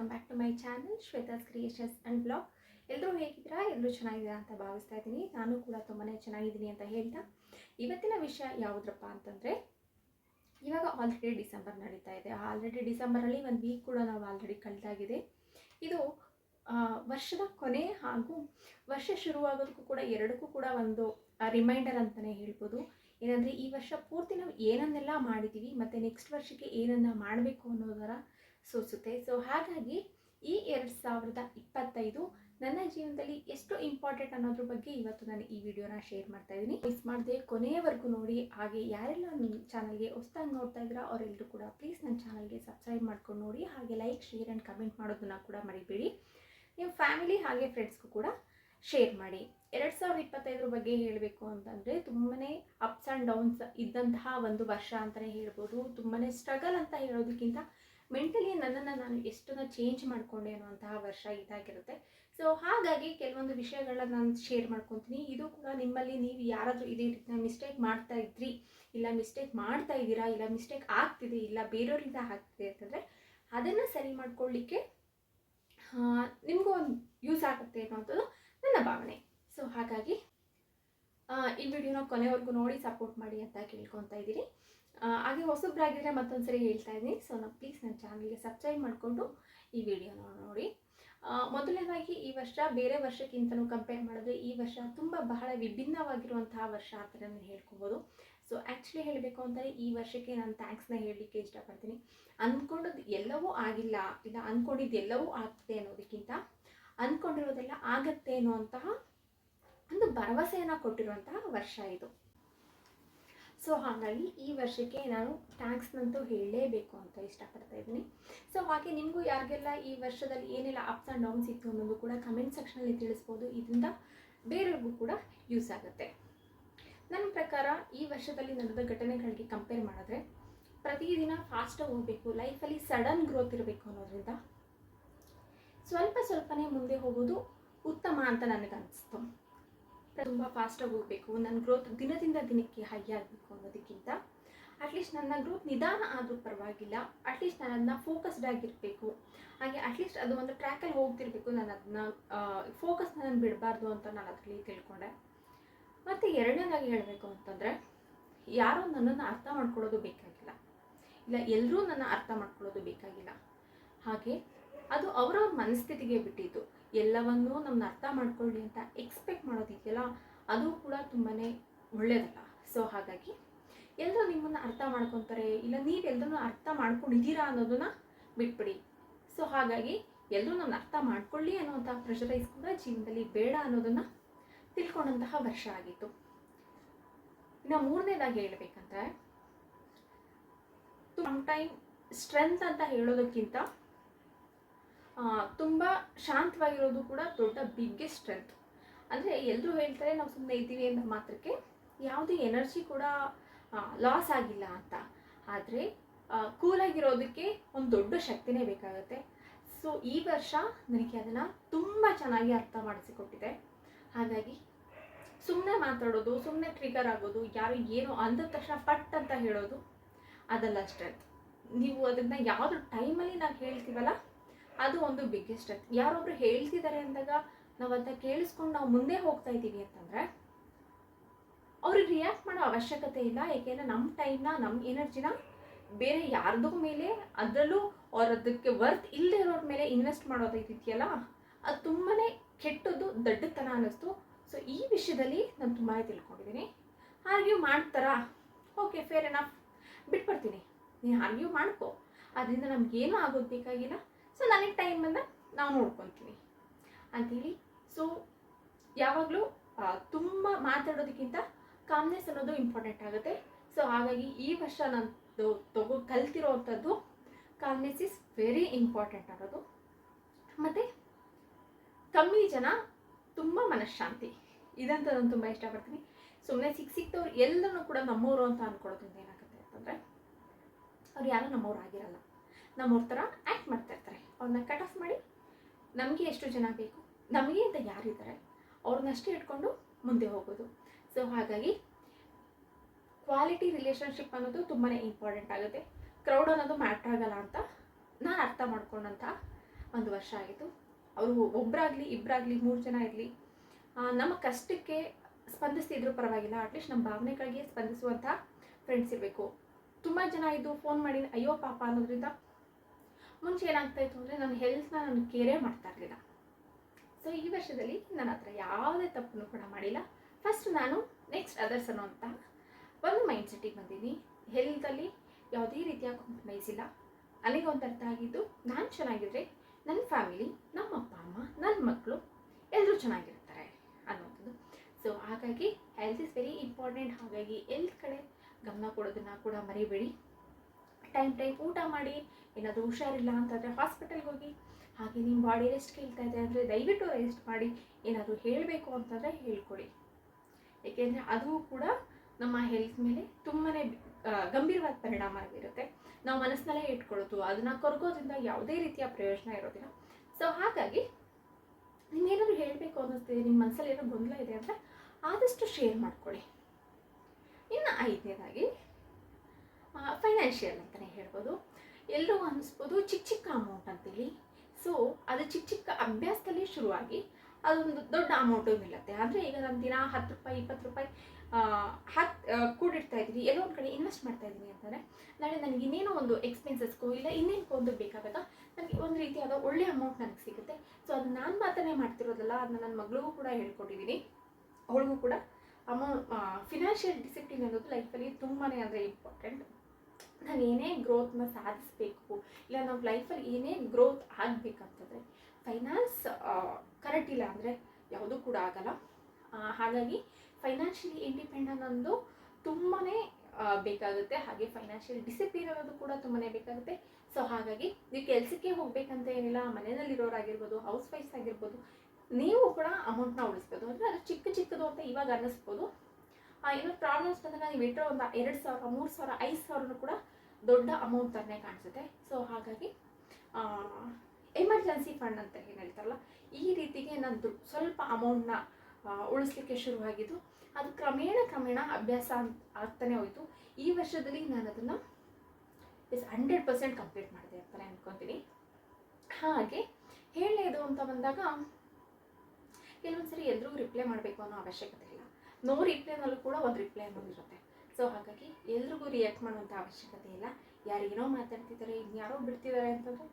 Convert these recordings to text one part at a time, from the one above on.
Welcome back to my channel Shweta's creations and blog ಎಲ್ಲರೂ ಹೇಗಿದ್ದೀರಾ? ಎಲ್ಲರೂ ಚೆನ್ನಾಗಿದ್ದೀರಾ ಅಂತ ಭಾವಿಸ್ತಾ ಇದ್ದೀನಿ. ನಾನು ಕೂಡ ತುಂಬಾ ಚೆನ್ನಾಗಿದ್ದೀನಿ ಅಂತ ಹೇಳ್ತಾ. ಇವತ್ತಿನ ವಿಷಯ ಯಾವುದ್ರಪ್ಪ ಅಂತಂದರೆ, ಇವಾಗ ಆಲ್ರೆಡಿ ಡಿಸೆಂಬರ್ ನಡೀತಾ ಇದೆ. ಆಲ್ರೆಡಿ ಡಿಸೆಂಬರಲ್ಲಿ ಒಂದು ವೀಕ್ ಕೂಡ ನಾವು ಆಲ್ರೆಡಿ ಕಳೆದಾಗಿದೆ. ಇದು ವರ್ಷದ ಕೊನೆ ಹಾಗೂ ವರ್ಷ ಶುರುವಾಗೋದಕ್ಕೂ ಕೂಡ ಎರಡಕ್ಕೂ ಕೂಡ ಒಂದು ರಿಮೈಂಡರ್ ಅಂತಲೇ ಹೇಳ್ಬೋದು. ಏನಂದರೆ ಈ ವರ್ಷ ಪೂರ್ತಿ ನಾವು ಏನನ್ನೆಲ್ಲ ಮಾಡಿದ್ದೀವಿ ಮತ್ತು ನೆಕ್ಸ್ಟ್ ವರ್ಷಕ್ಕೆ ಏನನ್ನ ಮಾಡಬೇಕು ಅನ್ನೋದರ ಸೂಚಿಸುತ್ತೆ ಸೊ ಹಾಗಾಗಿ ಈ ಎರಡು ಸಾವಿರದ ಇಪ್ಪತ್ತೈದು ನನ್ನ ಜೀವನದಲ್ಲಿ ಎಷ್ಟು ಇಂಪಾರ್ಟೆಂಟ್ ಅನ್ನೋದ್ರ ಬಗ್ಗೆ ಇವತ್ತು ನಾನು ಈ ವಿಡಿಯೋನ ಶೇರ್ ಮಾಡ್ತಾ ಇದ್ದೀನಿ. ಮಿಸ್ ಮಾಡದೆ ಕೊನೆಯವರೆಗೂ ನೋಡಿ, ಹಾಗೆ ಯಾರೆಲ್ಲ ನನ್ನ ಚಾನಲ್ಗೆ ಹೊಸ್ದಾಗಿ ನೋಡ್ತಾ ಇದ್ದೀರಾ ಅವರೆಲ್ಲರೂ ಕೂಡ ಪ್ಲೀಸ್ ನನ್ನ ಚಾನಲ್ಗೆ ಸಬ್ಸ್ಕ್ರೈಬ್ ಮಾಡ್ಕೊಂಡು ನೋಡಿ, ಹಾಗೆ ಲೈಕ್ ಶೇರ್ ಆ್ಯಂಡ್ ಕಮೆಂಟ್ ಮಾಡೋದನ್ನ ಕೂಡ ಮರಿಬೇಡಿ. ನಿಮ್ಮ ಫ್ಯಾಮಿಲಿ ಹಾಗೆ ಫ್ರೆಂಡ್ಸ್ಗೂ ಕೂಡ ಶೇರ್ ಮಾಡಿ. ಎರಡು ಸಾವಿರದ ಇಪ್ಪತ್ತೈದರ ಬಗ್ಗೆ ಹೇಳಬೇಕು ಅಂತಂದರೆ ತುಂಬಾ ಅಪ್ಸ್ ಆ್ಯಂಡ್ ಡೌನ್ಸ್ ಇದ್ದಂತಹ ಒಂದು ವರ್ಷ ಅಂತಲೇ ಹೇಳ್ಬೋದು. ತುಂಬಾ ಸ್ಟ್ರಗಲ್ ಅಂತ ಹೇಳೋದಕ್ಕಿಂತ ಮೆಂಟಲಿ ನನ್ನನ್ನು ನಾನು ಎಷ್ಟನ್ನು ಚೇಂಜ್ ಮಾಡಿಕೊಂಡೆ ಅನ್ನುವಂತಹ ವರ್ಷ ಇದಾಗಿರುತ್ತೆ. ಸೊ ಹಾಗಾಗಿ ಕೆಲವೊಂದು ವಿಷಯಗಳನ್ನ ನಾನು ಶೇರ್ ಮಾಡ್ಕೊತೀನಿ. ಇದು ಕೂಡ ನಿಮ್ಮಲ್ಲಿ ನೀವು ಯಾರಾದರೂ ಇದೇ ರೀತಿಯ ಮಿಸ್ಟೇಕ್ ಮಾಡ್ತಾ ಇದ್ರಿ, ಇಲ್ಲ ಮಿಸ್ಟೇಕ್ ಮಾಡ್ತಾ ಇದ್ದೀರಾ, ಇಲ್ಲ ಮಿಸ್ಟೇಕ್ ಆಗ್ತಿದೆ, ಇಲ್ಲ ಬೇರೆಯವರಿಂದ ಆಗ್ತಿದೆ ಅಂತಂದರೆ, ಅದನ್ನು ಸರಿ ಮಾಡ್ಕೊಳ್ಳಿಕ್ಕೆ ನಿಮಗೂ ಒಂದು ಯೂಸ್ ಆಗುತ್ತೆ ಅನ್ನೋಂಥದ್ದು ನನ್ನ ಭಾವನೆ. ಸೊ ಹಾಗಾಗಿ ಈ ವಿಡಿಯೋನ ಕೊನೆವರೆಗೂ ನೋಡಿ ಸಪೋರ್ಟ್ ಮಾಡಿ ಅಂತ ಕೇಳ್ಕೊತಾ ಇದ್ದೀನಿ ಹಾಗೆ ಹೊಸಬ್ರಾಗಿದ್ದರೆ ಮತ್ತೊಂದು ಸರಿ ಹೇಳ್ತಾ ಇದ್ದೀನಿ. ಸೊ ನಾವು ಪ್ಲೀಸ್ ನನ್ನ ಚಾನಲ್ಗೆ ಸಬ್ಸ್ಕ್ರೈಬ್ ಮಾಡಿಕೊಂಡು ಈ ವಿಡಿಯೋ ನೋಡಿ. ಆ, ಮೊದಲನೇದಾಗಿ ಈ ವರ್ಷ ಬೇರೆ ವರ್ಷಕ್ಕಿಂತಲೂ ಕಂಪೇರ್ ಮಾಡಿದ್ರೆ ಈ ವರ್ಷ ತುಂಬ ಬಹಳ ವಿಭಿನ್ನವಾಗಿರುವಂತಹ ವರ್ಷ ಅಂತ ನಾನು ಹೇಳ್ಕೊಬೋದು. ಸೊ ಆ್ಯಕ್ಚುಲಿ ಹೇಳಬೇಕು ಅಂತಂದರೆ ಈ ವರ್ಷಕ್ಕೆ ನಾನು ಥ್ಯಾಂಕ್ಸ್ನ ಹೇಳಲಿಕ್ಕೆ ಇಷ್ಟಪಡ್ತೀನಿ. ಅಂದ್ಕೊಂಡದ್ದು ಎಲ್ಲವೂ ಆಗಿಲ್ಲ ಇಲ್ಲ ಅಂದ್ಕೊಂಡಿದ್ದು ಎಲ್ಲವೂ ಆಗ್ತದೆ ಅನ್ನೋದಕ್ಕಿಂತ ಅಂದ್ಕೊಂಡಿರೋದೆಲ್ಲ ಆಗತ್ತೆ ಅನ್ನುವಂತಹ ಒಂದು ಭರವಸೆಯನ್ನು ಕೊಟ್ಟಿರುವಂತಹ ವರ್ಷ ಇದು. ಸೊ ಹಾಗಾಗಿ ಈ ವರ್ಷಕ್ಕೆ ನಾನು ಥ್ಯಾಂಕ್ಸ್ನಂತೂ ಹೇಳಲೇಬೇಕು ಅಂತ ಇಷ್ಟಪಡ್ತಾ ಇದ್ದೀನಿ. ಸೊ ಹಾಗೆ ನಿಮಗೂ ಯಾರಿಗೆಲ್ಲ ಈ ವರ್ಷದಲ್ಲಿ ಏನೆಲ್ಲ ಅಪ್ಸ್ ಆ್ಯಂಡ್ ಡೌನ್ಸ್ ಇತ್ತು ಅನ್ನೋದು ಕೂಡ ಕಮೆಂಟ್ ಸೆಕ್ಷನಲ್ಲಿ ತಿಳಿಸ್ಬೋದು. ಇದರಿಂದ ಬೇರೆಯವ್ರಿಗೂ ಕೂಡ ಯೂಸ್ ಆಗುತ್ತೆ. ನನ್ನ ಪ್ರಕಾರ ಈ ವರ್ಷದಲ್ಲಿ ನಡೆದ ಘಟನೆಗಳಿಗೆ ಕಂಪೇರ್ ಮಾಡಿದ್ರೆ ಪ್ರತಿದಿನ ಫಾಸ್ಟಾಗಿ ಹೋಗಬೇಕು ಲೈಫಲ್ಲಿ ಸಡನ್ ಗ್ರೋತ್ ಇರಬೇಕು ಅನ್ನೋದ್ರಿಂದ ಸ್ವಲ್ಪ ಸ್ವಲ್ಪನೇ ಮುಂದೆ ಹೋಗೋದು ಉತ್ತಮ ಅಂತ ನನಗನ್ನಿಸ್ತು. ತುಂಬ ಫಾಸ್ಟಾಗಿ ಹೋಗಬೇಕು. ನನ್ನ ಗ್ರೋತ್ ದಿನದಿಂದ ದಿನಕ್ಕೆ ಹೈ ಆಗಬೇಕು ಅನ್ನೋದಕ್ಕಿಂತ ಅಟ್ಲೀಸ್ಟ್ ನನ್ನ ಗ್ರೋತ್ ನಿಧಾನ ಆದರೂ ಪರವಾಗಿಲ್ಲ. ಅಟ್ಲೀಸ್ಟ್ ನಾನು ಅದನ್ನ ಫೋಕಸ್ಡ್ ಆಗಿರಬೇಕು. ಹಾಗೆ ಅಟ್ಲೀಸ್ಟ್ ಅದು ಒಂದು ಟ್ರ್ಯಾಕಲ್ಲಿ ಹೋಗ್ತಿರ್ಬೇಕು. ನಾನು ಅದನ್ನ ಫೋಕಸ್ ನಾನು ಬಿಡಬಾರ್ದು ಅಂತ ನಾನು ಅದರಲ್ಲಿ ತಿಳ್ಕೊಂಡೆ. ಮತ್ತು ಎರಡನೇದಾಗಿ ಹೇಳಬೇಕು ಅಂತಂದರೆ, ಯಾರೋ ನನ್ನನ್ನು ಅರ್ಥ ಮಾಡ್ಕೊಳ್ಳೋದು ಬೇಕಾಗಿಲ್ಲ. ಇಲ್ಲ ಎಲ್ಲರೂ ನನ್ನ ಅರ್ಥ ಮಾಡ್ಕೊಳ್ಳೋದು ಬೇಕಾಗಿಲ್ಲ. ಹಾಗೆ ಅದು ಅವರವ್ರ ಮನಸ್ಥಿತಿಗೆ ಬಿಟ್ಟಿದ್ದು. ಎಲ್ಲವನ್ನೂ ನಮ್ಮನ್ನ ಅರ್ಥ ಮಾಡ್ಕೊಳ್ಳಿ ಅಂತ ಎಕ್ಸ್ಪೆಕ್ಟ್ ಮಾಡೋದಿದೆಯಲ್ಲ, ಅದು ಕೂಡ ತುಂಬಾ ಒಳ್ಳೆಯದಲ್ಲ ಸೊ ಹಾಗಾಗಿ ಎಲ್ಲರೂ ನಿಮ್ಮನ್ನು ಅರ್ಥ ಮಾಡ್ಕೊತಾರೆ, ಇಲ್ಲ ನೀವು ಎಲ್ಲರೂ ಅರ್ಥ ಮಾಡ್ಕೊಂಡಿದ್ದೀರಾ ಅನ್ನೋದನ್ನ ಬಿಟ್ಬಿಡಿ. ಸೊ ಹಾಗಾಗಿ ಎಲ್ಲರೂ ನನ್ನ ಅರ್ಥ ಮಾಡ್ಕೊಳ್ಳಿ ಅನ್ನುವಂಥ ಪ್ರೆಷರೈಸ್ ಕೂಡ ಜೀವನದಲ್ಲಿ ಬೇಡ ಅನ್ನೋದನ್ನು ತಿಳ್ಕೊಂಡಂತಹ ವರ್ಷ ಆಗಿತ್ತು. ಇನ್ನು ಮೂರನೇದಾಗಿ ಹೇಳ್ಬೇಕಂದ್ರೆ ಸಮ್ ಟೈಮ್ ಸ್ಟ್ರೆಂತ್ ಅಂತ ಹೇಳೋದಕ್ಕಿಂತ ತುಂಬ ಶಾಂತವಾಗಿರೋದು ಕೂಡ ದೊಡ್ಡ ಬಿಗ್ಗೆಸ್ಟ್ ಸ್ಟ್ರೆಂತ್ ಅಂದರೆ ಎಲ್ಲರೂ ಹೇಳ್ತಾರೆ ನಾವು ಸುಮ್ಮನೆ ಇದ್ದೀವಿ ಅಂತ ಮಾತ್ರಕ್ಕೆ ಯಾವುದೇ ಎನರ್ಜಿ ಕೂಡ ಲಾಸ್ ಆಗಿಲ್ಲ ಅಂತ. ಆದರೆ ಕೂಲಾಗಿರೋದಕ್ಕೆ ಒಂದು ದೊಡ್ಡ ಶಕ್ತಿನೇ ಬೇಕಾಗುತ್ತೆ. ಸೊ ಈ ವರ್ಷ ನನಗೆ ಅದನ್ನು ತುಂಬ ಚೆನ್ನಾಗಿ ಅರ್ಥ ಮಾಡಿಸಿಕೊಟ್ಟಿದೆ. ಹಾಗಾಗಿ ಸುಮ್ಮನೆ ಮಾತಾಡೋದು ಸುಮ್ಮನೆ ಟ್ರಿಗರ್ ಆಗೋದು, ಯಾರು ಏನು ಅಂದ ತಕ್ಷಣ ಪಟ್ ಅಂತ ಹೇಳೋದು, ಅದಲ್ಲ ಸ್ಟ್ರೆಂತ್ ನೀವು ಅದನ್ನು ಯಾವುದು ಟೈಮಲ್ಲಿ ನಾವು ಹೇಳ್ತೀವಲ್ಲ ಅದು ಒಂದು ಬಿಗ್ಗೆಸ್ಟ್ ಯಾರೊಬ್ರು ಹೇಳ್ತಿದ್ದಾರೆ ಅಂದಾಗ ನಾವು ಅದನ್ನ ಕೇಳಿಸ್ಕೊಂಡು ನಾವು ಮುಂದೆ ಹೋಗ್ತಾ ಇದ್ದೀವಿ ಅಂತಂದರೆ ಅವ್ರಿಗೆ ರಿಯಾಕ್ಟ್ ಮಾಡೋ ಅವಶ್ಯಕತೆ ಇಲ್ಲ. ಏಕೆಂದರೆ ನಮ್ಮ ಟೈಮ್ನ ನಮ್ಮ ಎನರ್ಜಿನ ಬೇರೆ ಯಾರ್ದೋ ಮೇಲೆ, ಅದರಲ್ಲೂ ಅವ್ರ ಅದಕ್ಕೆ ವರ್ತ್ ಇಲ್ಲದೆ ಇರೋರ ಮೇಲೆ ಇನ್ವೆಸ್ಟ್ ಮಾಡೋದೈತಿದೆಯಲ್ಲ ಅದು ತುಂಬಾ ಕೆಟ್ಟದ್ದು, ದಡ್ಡತನ ಅನ್ನಿಸ್ತು. ಸೊ ಈ ವಿಷಯದಲ್ಲಿ ನಾನು ತುಂಬಾ ತಿಳ್ಕೊಂಡಿದ್ದೀನಿ ಆರ್ಗ್ಯೂ ಮಾಡ್ತಾರಾ? ಓಕೆ ಫೇರ್ ಎನಫ್ ಬಿಟ್ಬಿಡ್ತೀನಿ ನೀನು ಆರ್ಗ್ಯೂ ಮಾಡ್ಕೋ. ಅದರಿಂದ ನಮಗೇನೂ ಆಗೋದು ಬೇಕಾಗಿಲ್ಲ? ಸೊ ನನಗೆ ಟೈಮನ್ನು ನಾವು ನೋಡ್ಕೊತೀವಿ. ಅಂಥೇಳಿ ಸೊ ಯಾವಾಗಲೂ ತುಂಬ ಮಾತಾಡೋದಕ್ಕಿಂತ ಕಾಮ್ನೆಸ್ ಅನ್ನೋದು ಇಂಪಾರ್ಟೆಂಟ್ ಆಗುತ್ತೆ. ಸೊ ಹಾಗಾಗಿ ಈ ವರ್ಷ ನಾನು ತಗೋ ಕಲ್ತಿರೋವಂಥದ್ದು ಕಾಮ್ನೆಸ್ ಇಸ್ ವೆರಿ ಇಂಪಾರ್ಟೆಂಟ್ ಆಗೋದು. ಮತ್ತು, ಕಮ್ಮಿ ಜನ ತುಂಬ ಮನಃಶಾಂತಿ ಇದಂತ ನಾನು ತುಂಬ ಇಷ್ಟಪಡ್ತೀನಿ. ಸುಮ್ಮನೆ ಸಿಕ್ಕ ಸಿಕ್ತವ್ರು ಎಲ್ಲರೂ ಕೂಡ ನಮ್ಮವರು ಅಂತ ಅಂದ್ಕೊಳ್ಳೋದ್ರಿಂದ ಏನಾಗುತ್ತೆ ಅಂತಂದರೆ, ಅವ್ರು ಯಾರೂ ನಮ್ಮವ್ರು ಆಗಿರಲ್ಲ. ನಮ್ಮವ್ರ ಥರ ಆ್ಯಕ್ಟ್ ಮಾಡ್ತಾ ಇರ್ತಾರೆ. ಅವ್ರನ್ನ ಕಟ್ ಆಫ್ ಮಾಡಿ ನಮಗೆ ಎಷ್ಟು ಜನ ಬೇಕು? ನಮಗೆ ಅಂತ ಯಾರಿದ್ದಾರೆ ಅವ್ರನ್ನಷ್ಟೇ ಇಟ್ಕೊಂಡು ಮುಂದೆ ಹೋಗೋದು. ಸೊ ಹಾಗಾಗಿ ಕ್ವಾಲಿಟಿ ರಿಲೇಷನ್ಶಿಪ್ ಅನ್ನೋದು ತುಂಬಾ ಇಂಪಾರ್ಟೆಂಟ್ ಆಗುತ್ತೆ. ಕ್ರೌಡ್ ಅನ್ನೋದು ಮ್ಯಾಟ್ರ್ ಆಗಲ್ಲ ಅಂತ ನಾನು ಅರ್ಥ ಮಾಡ್ಕೊಂಡಂಥ ಒಂದು ವರ್ಷ ಆಯಿತು ಅವರು ಒಬ್ಬರಾಗಲಿ ಇಬ್ಬರಾಗಲಿ ಮೂರು ಜನ ಇರಲಿ ನಮ್ಮ ಕಷ್ಟಕ್ಕೆ ಸ್ಪಂದಿಸ್ತಿದ್ರು ಪರವಾಗಿಲ್ಲ. ಅಟ್ಲೀಸ್ಟ್ ನಮ್ಮ ಭಾವನೆಗಳಿಗೆ ಸ್ಪಂದಿಸುವಂಥ ಫ್ರೆಂಡ್ಸ್ ಇರಬೇಕು. ತುಂಬ ಜನ ಇದು ಫೋನ್ ಮಾಡಿ ಅಯ್ಯೋ ಪಾಪ ಅನ್ನೋದ್ರಿಂದ ಮುಂಚೆ ಏನಾಗ್ತಾ ಇತ್ತು ಅಂದರೆ ನನ್ನ ಹೆಲ್ತ್ನ ನಾನು ಕೇರೇ ಮಾಡ್ತಾ ಇರಲಿಲ್ಲ. ಸೊ ಈ ವರ್ಷದಲ್ಲಿ ನನ್ನ ಹತ್ರ ಯಾವುದೇ ತಪ್ಪನ್ನು ಕೂಡ ಮಾಡಿಲ್ಲ. ಫಸ್ಟ್ ನಾನು ನೆಕ್ಸ್ಟ್ ಅದರ್ಸ್ ಅನ್ನೋಂಥ ಒಂದು ಮೈಂಡ್ ಸೆಟ್ಟಿಗೆ ಬಂದೀನಿ ಹೆಲ್ತಲ್ಲಿ ಯಾವುದೇ ರೀತಿಯ ಕಾಂಪ್ರಮೈಸ್ ಇಲ್ಲ. ನನಗೆ ಒಂದು ಅರ್ಥ ಆಗಿದ್ದು, ನಾನು ಚೆನ್ನಾಗಿದ್ರೆ ನನ್ನ ಫ್ಯಾಮಿಲಿ ನಮ್ಮ ಅಪ್ಪ, ಅಮ್ಮ ನನ್ನ ಮಕ್ಕಳು ಎಲ್ಲರೂ ಚೆನ್ನಾಗಿರ್ತಾರೆ ಅನ್ನೋಂಥದ್ದು ಸೊ ಹಾಗಾಗಿ ಹೆಲ್ತ್ ಇಸ್ ವೆರಿ ಇಂಪಾರ್ಟೆಂಟ್ ಹಾಗಾಗಿ ಹೆಲ್ತ್ ಕಡೆ ಗಮನ ಕೊಡೋದನ್ನು ಕೂಡ ಮರಿಬೇಡಿ. ಟೈಮ್ ಟೈಮ್ ಊಟ ಮಾಡಿ, ಏನಾದರೂ ಹುಷಾರಿಲ್ಲ ಅಂತಂದರೆ ಹಾಸ್ಪಿಟಲ್ಗೆ ಹೋಗಿ, ಹಾಗೆ ನಿಮ್ಮ ಬಾಡಿ ರೆಸ್ಟ್ ಕೇಳ್ತಾ ಇದೆ ಅಂದರೆ ದಯವಿಟ್ಟು ರೆಸ್ಟ್ ಮಾಡಿ, ಏನಾದರೂ ಹೇಳಬೇಕು ಅಂತಂದರೆ ಹೇಳ್ಕೊಡಿ. ಏಕೆಂದರೆ ಅದು ಕೂಡ ನಮ್ಮ ಹೆಲ್ತ್ ಮೇಲೆ ತುಂಬಾ ಗಂಭೀರವಾದ ಪರಿಣಾಮ ಆಗಿರುತ್ತೆ. ನಾವು ಮನಸ್ಸಿನಲ್ಲೇ ಇಟ್ಕೊಳ್ಳೋದು, ಅದನ್ನು ಕೊರಗೋದ್ರಿಂದ ಯಾವುದೇ ರೀತಿಯ ಪ್ರಯೋಜನ ಇರೋದಿಲ್ಲ. ಸೊ ಹಾಗಾಗಿ ನಿಮ್ಗೇನಾದ್ರು ಹೇಳಬೇಕು ಅನ್ನಿಸ್ತಿದೆ ನಿಮ್ಮ ಮನಸ್ಸಲ್ಲಿ ಏನೋ ಗೊಂದಲ ಇದೆ ಅಂದರೆ ಆದಷ್ಟು ಶೇರ್ ಮಾಡ್ಕೊಳ್ಳಿ. ಇನ್ನು ಐದನೇದಾಗಿ ಫೈನಾನ್ಷಿಯಲ್ ಅಂತಲೇ ಹೇಳ್ಬೋದು. ಎಲ್ಲರೂ ಅನ್ನಿಸ್ಬೋದು ಚಿಕ್ಕ ಚಿಕ್ಕ ಅಮೌಂಟ್ ಅಂತೇಳಿ. ಸೊ ಅದು ಚಿಕ್ಕ ಚಿಕ್ಕ ಅಭ್ಯಾಸದಲ್ಲಿ ಶುರುವಾಗಿ ಅದೊಂದು ದೊಡ್ಡ ಅಮೌಂಟು ನಿಲ್ಲುತ್ತೆ. ಅಂದರೆ ಈಗ ನಾನು ದಿನ ಹತ್ತು ರೂಪಾಯಿ, ಇಪ್ಪತ್ತು ರೂಪಾಯಿ ಹತ್ತು ಕೂಡಿಡ್ತಾ ಇದ್ದೀವಿ. ಎಲ್ಲೋ ಒಂದು ಕಡೆ ಇನ್ವೆಸ್ಟ್ ಮಾಡ್ತಾ ಇದ್ದೀನಿ ಅಂತಂದರೆ ನಾಳೆ ನನಗೆ ಇನ್ನೇನೋ ಒಂದು ಎಕ್ಸ್ಪೆನ್ಸಸ್ಗೂ ಇಲ್ಲ ಇನ್ನೇನು ಒಂದು ಬೇಕಾದಾಗ ನನಗೆ ಒಂದು ರೀತಿಯಾದ ಒಳ್ಳೆ ಅಮೌಂಟ್ ನನಗೆ ಸಿಗುತ್ತೆ. ಸೊ ಅದು ನಾನು ಮಾತನೇ ಮಾಡ್ತಿರೋದಲ್ಲ ಅದನ್ನ ನನ್ನ ಮಗಳಿಗೂ ಕೂಡ ಹೇಳ್ಕೊಟ್ಟಿದ್ದೀನಿ ಅವಳಿಗೂ ಕೂಡ ಅಮೌಂಟ್ ಫಿನಾನ್ಷಿಯಲ್ ಡಿಸಿಪ್ಲಿನ್ ಅನ್ನೋದು ಲೈಫಲ್ಲಿ ತುಂಬಾ ಅಂದರೆ ಇಂಪಾರ್ಟೆಂಟ್ ನಾವು ಏನೇ ಗ್ರೋತ್ನ ಸಾಧಿಸಬೇಕು, ಇಲ್ಲ ನಾವು ಲೈಫಲ್ಲಿ ಏನೇ ಗ್ರೋತ್ ಆಗಬೇಕಂತಂದರೆ ಫೈನಾನ್ಸ್ ಕರೆಕ್ಟ್ ಇಲ್ಲ ಅಂದರೆ ಯಾವುದೂ ಕೂಡ ಆಗಲ್ಲ. ಹಾಗಾಗಿ ಫೈನಾನ್ಷಿಯಲಿ ಇಂಡಿಪೆಂಡೆಂಟ್ ಅನ್ನೋದು ತುಂಬಾ ಬೇಕಾಗುತ್ತೆ. ಹಾಗೆ ಫೈನಾನ್ಷಿಯಲ್ ಡಿಸಿಪ್ಲಿನ್ ಅನ್ನೋದು ಕೂಡ ತುಂಬಾ ಬೇಕಾಗುತ್ತೆ. ಸೊ ಹಾಗಾಗಿ ನೀವು ಕೆಲಸಕ್ಕೆ ಹೋಗ್ಬೇಕಂತ ಏನಿಲ್ಲ ಮನೆಯಲ್ಲಿರೋರಾಗಿರ್ಬೋದು ಹೌಸ್ ವೈಫ್ಸ್ ಆಗಿರ್ಬೋದು, ನೀವು ಕೂಡ ಅಮೌಂಟ್ನ ಉಳಿಸ್ಬೋದು. ಅಂದರೆ ಅದು ಚಿಕ್ಕ ಚಿಕ್ಕದು ಅಂತ ಇವಾಗ ಅನ್ನಿಸ್ಬೋದು. ಏನೋ ಪ್ರಾಬ್ಲಮ್ಸ್ ಬಂದಾಗ ನೀವು ಇಟ್ಟರೋ ಒಂದು ಎರಡು ಸಾವಿರ, ಮೂರು ಸಾವಿರ, ಐದು ಸಾವಿರನೂ ಕೂಡ ದೊಡ್ಡ ಅಮೌಂಟ್ ಥರನೇ ಕಾಣಿಸುತ್ತೆ. ಸೊ ಹಾಗಾಗಿ ಎಮರ್ಜೆನ್ಸಿ ಫಂಡ್ ಅಂತ ಏನು ಹೇಳ್ತಾರಲ್ಲ, ಈ ರೀತಿಗೆ ನಂದು ಸ್ವಲ್ಪ ಅಮೌಂಟ್ನ ಉಳಿಸ್ಲಿಕ್ಕೆ ಶುರುವಾಗಿದ್ದು, ಅದು ಕ್ರಮೇಣ ಕ್ರಮೇಣ ಅಭ್ಯಾಸ ಆಗ್ತಾನೆ ಹೋಯಿತು. ಈ ವರ್ಷದಲ್ಲಿ ನಾನು ಅದನ್ನು ಎಸ್ ಹಂಡ್ರೆಡ್ ಪರ್ಸೆಂಟ್ ಕಂಪ್ಲೀಟ್ ಮಾಡಿದೆ ಅಂತಲೇ ಅನ್ಕೊತೀನಿ. ಹಾಗೆ ಹೇಳೋದು ಅಂತ ಬಂದಾಗ, ಕೆಲವೊಂದ್ಸರಿ ಎಲ್ಲರೂ ರಿಪ್ಲೈ ಮಾಡಬೇಕು ಅನ್ನೋ ಅವಶ್ಯಕತೆ ಇಲ್ಲ. ನೋ ರಿಪ್ಲೈನಲ್ಲೂ ಕೂಡ ಒಂದು ರಿಪ್ಲೈ ಅನ್ನೋದು ಇರುತ್ತೆ ಸೊ ಹಾಗಾಗಿ ಎಲ್ರಿಗೂ ರಿಯಾಕ್ಟ್ ಮಾಡುವಂಥ ಅವಶ್ಯಕತೆ ಇಲ್ಲ. ಯಾರಿಗೇನೋ ಮಾತಾಡ್ತಿದ್ದಾರೆ, ಇನ್ಯಾರೋ ಬಿಡ್ತಿದ್ದಾರೆ ಅಂತಂದರೆ